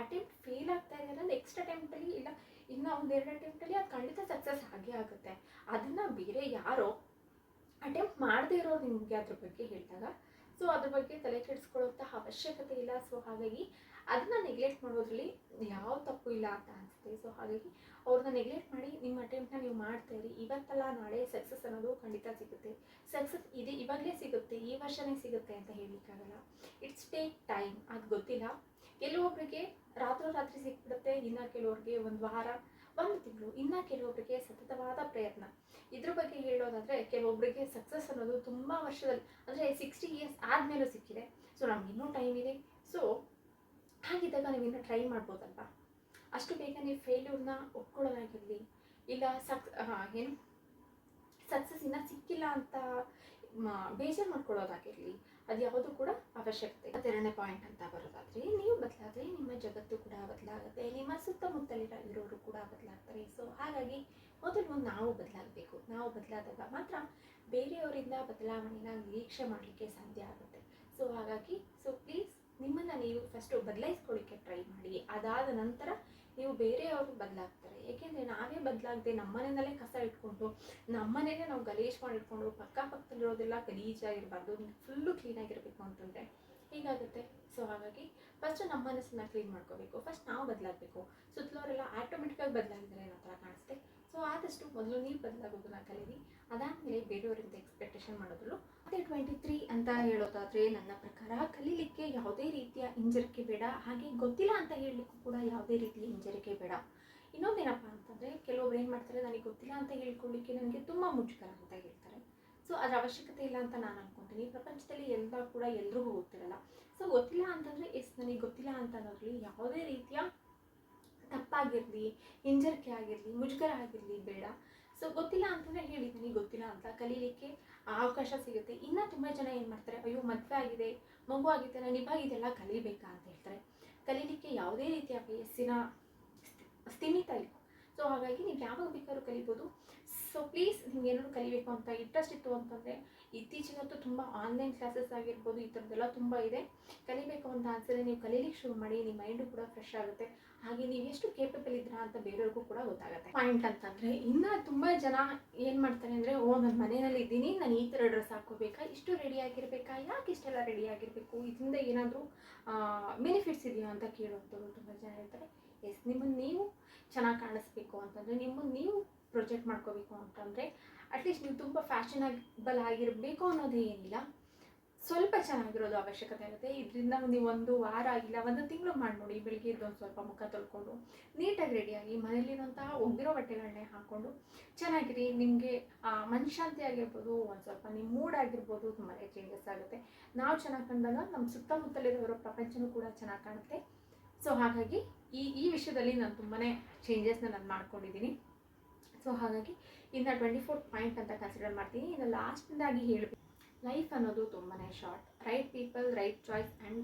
ಅಟೆಂಪ್ಟ್ ಫೇಲ್ ಆಗ್ತಾ ಇದ್ದೀರಾ ನೆಕ್ಸ್ಟ್ ಅಟೆಂಪ್ಟಲ್ಲಿ ಇಲ್ಲ, ಇನ್ನು ಒಂದು ಎರಡು ಅಟೆಂಪ್ಟಲ್ಲಿ ಅದು ಖಂಡಿತ ಸಕ್ಸಸ್ ಆಗೇ ಆಗುತ್ತೆ. ಅದನ್ನು ಬೇರೆ ಯಾರೋ ಅಟೆಂಪ್ಟ್ ಮಾಡದೇ ಇರೋರು ನಿಮಗೆ ಅದ್ರ ಬಗ್ಗೆ ಹೇಳಿದಾಗ ಸೊ ಅದ್ರ ಬಗ್ಗೆ ತಲೆ ಕೆಡಿಸ್ಕೊಳ್ಳೋಂಥ ಅವಶ್ಯಕತೆ ಇಲ್ಲ. ಸೊ ಹಾಗಾಗಿ ಅದನ್ನ ನೆಗ್ಲೆಕ್ಟ್ ಮಾಡೋದ್ರಲ್ಲಿ ಯಾವ ತಪ್ಪು ಇಲ್ಲ ಅಂತ ಅನಿಸುತ್ತೆ. ಸೊ ಹಾಗಾಗಿ ಅವ್ರನ್ನ ನೆಗ್ಲೆಕ್ಟ್ ಮಾಡಿ ನಿಮ್ಮ ಅಟೆಂಪ್ಟ್ನ ನೀವು ಮಾಡ್ತಾ ಇರಿ. ಇವತ್ತಲ್ಲ ನಾಳೆ ಸಕ್ಸಸ್ ಅನ್ನೋದು ಖಂಡಿತ ಸಿಗುತ್ತೆ. ಸಕ್ಸಸ್ ಇದೆ, ಇವಾಗಲೇ ಸಿಗುತ್ತೆ, ಈ ವರ್ಷನೇ ಸಿಗುತ್ತೆ ಅಂತ ಹೇಳಲಿಕ್ಕಾಗಲ್ಲ. ಇಟ್ಸ್ ಟೇಕ್ ಟೈಮ್ ಅದು ಗೊತ್ತಿಲ್ಲ. ಕೆಲವೊಬ್ಬರಿಗೆ ರಾತ್ರೋರಾತ್ರಿ ಸಿಕ್ಬಿಡುತ್ತೆ, ಇನ್ನು ಕೆಲವ್ರಿಗೆ ಒಂದು ವಾರ, ಒಂದು ತಿಂಗಳು, ಇನ್ನು ಕೆಲವೊಬ್ಬರಿಗೆ ಸತತವಾದ ಪ್ರಯತ್ನ. ಇದ್ರ ಬಗ್ಗೆ ಹೇಳೋದಾದರೆ ಕೆಲವೊಬ್ಬರಿಗೆ ಸಕ್ಸಸ್ ಅನ್ನೋದು ತುಂಬ ವರ್ಷದಲ್ಲಿ, ಅಂದರೆ ಸಿಕ್ಸ್ಟಿ ಇಯರ್ಸ್ ಆದಮೇಲೂ ಸಿಕ್ಕಿದೆ. ಸೊ ನಮ್ಗೆ ಇನ್ನೂ ಟೈಮ್ ಇದೆ. ಸೊ ಹಾಗಿದ್ದಾಗ ನೀವು ಇನ್ನೂ ಟ್ರೈ ಮಾಡ್ಬೋದಲ್ವಾ? ಅಷ್ಟು ಬೇಗನೆ ಫೇಲ್ಯೂರ್ನ ಒಪ್ಕೊಳ್ಳೋದಾಗಿರಲಿ ಇಲ್ಲ ಸಕ್ ಏನು? ಸಕ್ಸಸ್ ಇನ್ನೂ ಸಿಕ್ಕಿಲ್ಲ ಅಂತ ಬೇಜಾರು ಮಾಡ್ಕೊಳ್ಳೋದಾಗಿರಲಿ, ಅದು ಯಾವುದು ಕೂಡ ಅವಶ್ಯಕತೆ ಮತ್ತೆರಡನೇ ಪಾಯಿಂಟ್ ಅಂತ ಬರೋದಾದರೆ, ನೀವು ಬದಲಾದರೆ ನಿಮ್ಮ ಜಗತ್ತು ಕೂಡ ಬದಲಾಗುತ್ತೆ, ನಿಮ್ಮ ಸುತ್ತಮುತ್ತಲಿನ ಇರೋರು ಕೂಡ ಬದಲಾಗ್ತಾರೆ. ಸೊ ಹಾಗಾಗಿ ಮೊದಲು ನಾವು ಬದಲಾಗಬೇಕು. ನಾವು ಬದಲಾದಾಗ ಮಾತ್ರ ಬೇರೆಯವರಿಂದ ಬದಲಾವಣೆನ ನಿರೀಕ್ಷೆ ಮಾಡಲಿಕ್ಕೆ ಸಾಧ್ಯ ಆಗುತ್ತೆ. ಸೊ ಹಾಗಾಗಿ ಸೊ ಪ್ಲೀಸ್ ನಿಮ್ಮನ್ನು ನೀವು ಫಸ್ಟು ಬದಲಾಯಿಸ್ಕೊಳ್ಳಿಕ್ಕೆ ಟ್ರೈ ಮಾಡಿ. ಅದಾದ ನಂತರ ನೀವು ಬೇರೆಯವರು ಬದಲಾಗ್ತಾರೆ. ಏಕೆಂದರೆ ನಾವೇ ಬದಲಾಗದೆ ನಮ್ಮನೆಯಲ್ಲೇ ಕಸ ಇಟ್ಕೊಂಡು ನಮ್ಮನೇನೆ ನಾವು ಗಲೀಜ್ ಮಾಡಿಟ್ಕೊಂಡು ಪಕ್ಕಪಕ್ಕದಲ್ಲಿರೋದೆಲ್ಲ ಗಲೀಜಾಗಿರಬಾರ್ದು, ಫುಲ್ಲು ಕ್ಲೀನಾಗಿರಬೇಕು ಅಂತಂದರೆ ಹೀಗಾಗುತ್ತೆ? ಸೊ ಹಾಗಾಗಿ ಫಸ್ಟ್ ನಮ್ಮ ಮನಸ್ಸನ್ನ ಕ್ಲೀನ್ ಮಾಡ್ಕೋಬೇಕು. ಫಸ್ಟ್ ನಾವು ಬದಲಾಗಬೇಕು. ಸುತ್ತಲವರೆಲ್ಲ ಆಟೋಮೆಟಿಕ್ಕಾಗಿ ಬದಲಾಗಿದ್ದಾರೆ ಅನ್ನೋ ಥರ ಕಾಣಿಸುತ್ತೆ? ಸೊ ಆದಷ್ಟು ಮೊದಲು ನೀವು ಬದಲಾಗೋದನ್ನ ಕಲೀರಿ ಅದಾದಮೇಲೆ ಬೇರೆಯವರಿಂದ ಎಕ್ಸ್ಪೆಕ್ಟೇಷನ್ ಮಾಡೋದ್ರು ಮತ್ತೆ ಟ್ವೆಂಟಿ ತ್ರೀ ಅಂತ ಹೇಳೋದಾದರೆ ನನ್ನ ಪ್ರಕಾರ ಕಲೀಲಿಕ್ಕೆ ಯಾವುದೇ ರೀತಿಯ ಹಿಂಜರಿಕೆ ಬೇಡ. ಹಾಗೆ ಗೊತ್ತಿಲ್ಲ ಅಂತ ಹೇಳಲಿಕ್ಕೂ ಕೂಡ ಯಾವುದೇ ರೀತಿಯ ಹಿಂಜರಿಕೆ ಬೇಡ. ಇನ್ನೊಂದೇನಪ್ಪ ಅಂತಂದರೆ ಕೆಲವೊಬ್ರು ಏನು ಮಾಡ್ತಾರೆ, ನನಗೆ ಗೊತ್ತಿಲ್ಲ ಅಂತ ಹೇಳ್ಕೊಳ್ಳಿಕ್ಕೆ ನನಗೆ ತುಂಬ ಮುಜುಗರ ಅಂತ ಹೇಳ್ತಾರೆ. ಸೊ ಅದರ ಅವಶ್ಯಕತೆ ಇಲ್ಲ ಅಂತ ನಾನು ಅನ್ಕೊತೀನಿ. ಪ್ರಪಂಚದಲ್ಲಿ ಎಲ್ಲ ಕೂಡ ಎಲ್ರಿಗೂ ಗೊತ್ತಿರಲ್ಲ. ಸೊ ಗೊತ್ತಿಲ್ಲ ಅಂತಂದರೆ ಎಸ್, ನನಗೆ ಗೊತ್ತಿಲ್ಲ ಅಂತ ಅನ್ನೋದ್ರಲ್ಲಿ ಯಾವುದೇ ರೀತಿಯ ತಪ್ಪಾಗಿರಲಿ, ಹಿಂಜರಿಕೆ ಆಗಿರಲಿ, ಮುಜುಗರ ಆಗಿರಲಿ ಬೇಡ. ಸೊ ಗೊತ್ತಿಲ್ಲ ಅಂತಂದರೆ ಹೇಳಿದ್ದೀನಿ ಗೊತ್ತಿಲ್ಲ ಅಂತ ಕಲೀಲಿಕ್ಕೆ ಅವಕಾಶ ಸಿಗುತ್ತೆ. ಇನ್ನೂ ತುಂಬ ಜನ ಏನು ಮಾಡ್ತಾರೆ, ಅಯ್ಯೋ, ಮದುವೆ ಆಗಿದೆ, ಮಗು ಆಗಿದೆ, ನಾನು ಇವಾಗ ಇದೆಲ್ಲ ಕಲಿಬೇಕಾ ಅಂತ ಹೇಳ್ತಾರೆ. ಕಲೀಲಿಕ್ಕೆ ಯಾವುದೇ ರೀತಿಯ ವಯಸ್ಸಿನ ಸ್ಥಿ- ಸ್ಥಿಮಿತ ಇಲ್ಲ. ಸೊ ಹಾಗಾಗಿ ನೀವು ಯಾವಾಗ ಬೇಕಾದ್ರೂ ಕಲಿಬೋದು. ಸೊ ಪ್ಲೀಸ್ ನಿಮ್ಗೆ ಏನಾದ್ರು ಕಲಿಬೇಕು ಅಂತ ಇಂಟ್ರೆಸ್ಟ್ ಇತ್ತು ಅಂತಂದರೆ, ಇತ್ತೀಚಿಗಂತೂ ತುಂಬ ಆನ್ಲೈನ್ ಕ್ಲಾಸಸ್ ಆಗಿರ್ಬೋದು, ಈ ಥರದ್ದೆಲ್ಲ ತುಂಬ ಇದೆ. ಕಲಿಬೇಕು ಅಂತ ಅನ್ಸಿದ್ರೆ ನೀವು ಕಲೀಲಿಕ್ಕೆ ಶುರು ಮಾಡಿ, ನಿಮ್ಮ ಮೈಂಡು ಕೂಡ ಫ್ರೆಶ್ ಆಗುತ್ತೆ. ಹಾಗೆ ನೀವು ಎಷ್ಟು ಕೇಪಬಲ್ ಇದ್ದೀರಾ ಅಂತ ಬೇರೆಯವ್ರಿಗೂ ಕೂಡ ಗೊತ್ತಾಗುತ್ತೆ. ಪಾಯಿಂಟ್ ಅಂತಂದರೆ, ಇನ್ನೂ ತುಂಬ ಜನ ಏನು ಮಾಡ್ತಾರೆ ಅಂದರೆ, ಓ, ನಾನು ಮನೆಯಲ್ಲಿ ಇದ್ದೀನಿ, ನಾನು ಈ ಥರ ಡ್ರೆಸ್ ಹಾಕೋಬೇಕಾ ಇಷ್ಟು ರೆಡಿ ಆಗಿರಬೇಕಾ? ಯಾಕೆ ಇಷ್ಟೆಲ್ಲ ರೆಡಿ ಆಗಿರಬೇಕು? ಇದರಿಂದ ಏನಾದರೂ ಬೆನಿಫಿಟ್ಸ್ ಇದೆಯಾ ಅಂತ ಕೇಳುವಂಥವ್ರು ತುಂಬ ಜನ ಹೇಳ್ತಾರೆ ಎಸ್ ನಿಮ್ಮನ್ನು ನೀವು ಚೆನ್ನಾಗಿ ಕಾಣಿಸ್ಬೇಕು ಅಂತಂದರೆ ನಿಮ್ಮನ್ನು ನೀವು ಪ್ರೊಜೆಕ್ಟ್ ಮಾಡ್ಕೋಬೇಕು ಅಂತಂದರೆ ಅಟ್ಲೀಸ್ಟ್ ನೀವು ತುಂಬ ಫ್ಯಾಷನಬಲ್ ಆಗಿರಬೇಕು ಅನ್ನೋದೇ ಏನಿಲ್ಲ. ಸ್ವಲ್ಪ ಚೆನ್ನಾಗಿರೋದು ಅವಶ್ಯಕತೆ ಇರುತ್ತೆ. ಇದರಿಂದ ನೀವು ಒಂದು ವಾರ ಆಗಿಲ್ಲ ಒಂದು ತಿಂಗಳು ಮಾಡಿ ನೋಡಿ, ಬೆಳಿಗ್ಗೆ ಒಂದು ಸ್ವಲ್ಪ ಮುಖ ತೊಳ್ಕೊಂಡು, ನೀಟಾಗಿ ರೆಡಿಯಾಗಿ ಮನೇಲಿರುವಂತಹ ಒಗ್ಗಿರೋ ಬಟ್ಟೆಗಳನ್ನೇ ಹಾಕ್ಕೊಂಡು ಚೆನ್ನಾಗಿರಿ, ನಿಮಗೆ ಮನಶಾಂತಿ ಆಗಿರ್ಬೋದು, ಒಂದು ಸ್ವಲ್ಪ ನಿಮ್ಮ ಮೂಡ್ ಆಗಿರ್ಬೋದು ತುಂಬಾ ಚೇಂಜಸ್ ಆಗುತ್ತೆ. ನಾವು ಚೆನ್ನಾಗಿ ಕಂಡಾಗ ನಮ್ಮ ಸುತ್ತಮುತ್ತಲಿರೋ ಪ್ರಪಂಚನೂ ಕೂಡ ಚೆನ್ನಾಗಿ ಕಾಣುತ್ತೆ. ಸೊ ಹಾಗಾಗಿ ಈ ಈ ವಿಷಯದಲ್ಲಿ ನಾನು ತುಂಬಾ ಚೇಂಜಸ್ನ ನಾನು ಮಾಡ್ಕೊಂಡಿದ್ದೀನಿ. ಸೊ ಹಾಗಾಗಿ ಇದನ್ನ ಟ್ವೆಂಟಿ ಫೋರ್ ಪಾಯಿಂಟ್ ಅಂತ ಕನ್ಸಿಡರ್ ಮಾಡ್ತೀನಿ. ಇನ್ನು ಲಾಸ್ಟ್ದಾಗಿ ಹೇಳಬೇಕು. ಲೈಫ್ ಅನ್ನೋದು ತುಂಬಾ short right people right choice and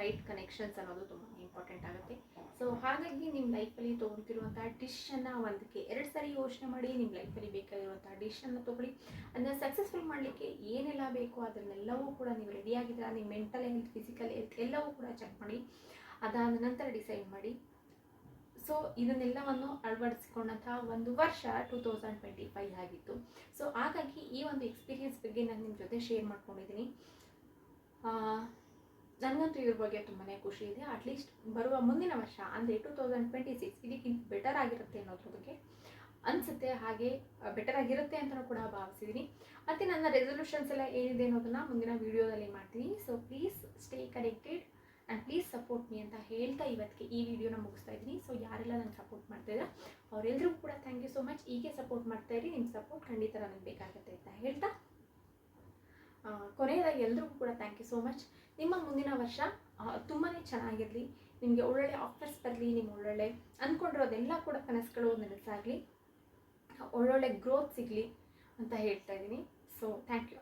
right connections ಅನ್ನೋದು ತುಂಬಾ ಇಂಪಾರ್ಟೆಂಟ್ ಆಗುತ್ತೆ. ಸೊ ಹಾಗಾಗಿ ನಿಮ್ಮ ಲೈಫಲ್ಲಿ ತೊಗೊತಿರುವಂಥ ಡಿಶನ್ನು ಒಂದಕ್ಕೆ ಎರಡು ಸಾರಿ ಯೋಚನೆ ಮಾಡಿ ನಿಮ್ಮ ಲೈಫಲ್ಲಿ ಬೇಕಾಗಿರುವಂಥ ಡಿಶನ್ನು ತೊಗೊಳ್ಳಿ. ಅದನ್ನು ಸಕ್ಸಸ್ಫುಲ್ ಮಾಡಲಿಕ್ಕೆ ಏನೆಲ್ಲ ಬೇಕೋ ಅದನ್ನೆಲ್ಲವೂ ಕೂಡ ನೀವು ರೆಡಿಯಾಗಿದ್ದೀರಾ ನಿಮ್ಮ ಮೆಂಟಲ್ ಹೆಲ್ತ್ ಫಿಸಿಕಲ್ ಹೆಲ್ತ್ ಎಲ್ಲವೂ ಕೂಡ ಚೆಕ್ ಮಾಡಿ. ಅದಾದ ನಂತರ ಡಿಸೈಡ್ ಮಾಡಿ. ಸೊ ಇದನ್ನೆಲ್ಲವನ್ನು ಅಳವಡಿಸಿಕೊಂಡಂತಹ ಒಂದು ವರ್ಷ ಟೂ ತೌಸಂಡ್ ಟ್ವೆಂಟಿ ಫೈವ್ ಆಗಿತ್ತು. ಸೊ ಹಾಗಾಗಿ ಈ ಒಂದು ಎಕ್ಸ್ಪೀರಿಯನ್ಸ್ ಬಗ್ಗೆ ನಾನು ನಿಮ್ಮ ಜೊತೆ ಶೇರ್ ಮಾಡ್ಕೊಂಡಿದ್ದೀನಿ ನನಗಂತೂ ಇದ್ರ ಬಗ್ಗೆ ತುಂಬಾ ಖುಷಿ ಇದೆ. ಅಟ್ಲೀಸ್ಟ್ ಬರುವ ಮುಂದಿನ ವರ್ಷ, ಅಂದರೆ ಟೂ ತೌಸಂಡ್ ಟ್ವೆಂಟಿ ಸಿಕ್ಸ್ ಇದಕ್ಕಿಂತ ಬೆಟರ್ ಆಗಿರುತ್ತೆ ಅನ್ನೋದ್ರ ಬಗ್ಗೆ ಅನಿಸುತ್ತೆ. ಹಾಗೆ ಬೆಟರ್ ಆಗಿರುತ್ತೆ ಅಂತಲೂ ಕೂಡ ಭಾವಿಸಿದ್ದೀನಿ ಮತ್ತು ನನ್ನ ರೆಸೊಲ್ಯೂಷನ್ಸ್ ಎಲ್ಲ ಏನಿದೆ ಅನ್ನೋದನ್ನು ಮುಂದಿನ ವೀಡಿಯೋದಲ್ಲಿ ಮಾಡ್ತೀನಿ. So please stay connected and please support me ಅಂತ ಹೇಳ್ತಾ ಇವತ್ತಿಗೆ ಈ ವಿಡಿಯೋನ ಮುಗಿಸ್ತಾ ಇದ್ದೀನಿ. ಸೊ ಯಾರೆಲ್ಲ ನನಗೆ ಸಪೋರ್ಟ್ ಮಾಡ್ತಾಯಿದ್ರೆ ಅವರೆಲ್ಲರಿಗೂ ಕೂಡ ಥ್ಯಾಂಕ್ ಯು ಸೊ ಮಚ್ ಹೀಗೆ ಸಪೋರ್ಟ್ ಮಾಡ್ತಾ ಇರಿ ನಿಮ್ಮ ಸಪೋರ್ಟ್ ಖಂಡಿತ ನನಗೆ ಬೇಕಾಗುತ್ತೆ ಅಂತ ಹೇಳ್ತಾ. ಕೊನೆಯದಾಗಿ ಎಲ್ಲರಿಗೂ ಕೂಡ ಥ್ಯಾಂಕ್ ಯು ಸೋ ಮಚ್ ನಿಮ್ಮ ಮುಂದಿನ ವರ್ಷ ತುಂಬಾ ಚೆನ್ನಾಗಿರಲಿ. ನಿಮಗೆ ಒಳ್ಳೊಳ್ಳೆ ಆಫರ್ಸ್ ಬರಲಿ ನಿಮ್ಮ ಒಳ್ಳೊಳ್ಳೆ ಅಂದ್ಕೊಂಡಿರೋದೆಲ್ಲ ಕೂಡ ಕನಸುಗಳು ನನಸಾಗಲಿ. ಒಳ್ಳೊಳ್ಳೆ ಗ್ರೋತ್ ಸಿಗಲಿ ಅಂತ ಹೇಳ್ತಾ ಇದ್ದೀನಿ. So thank you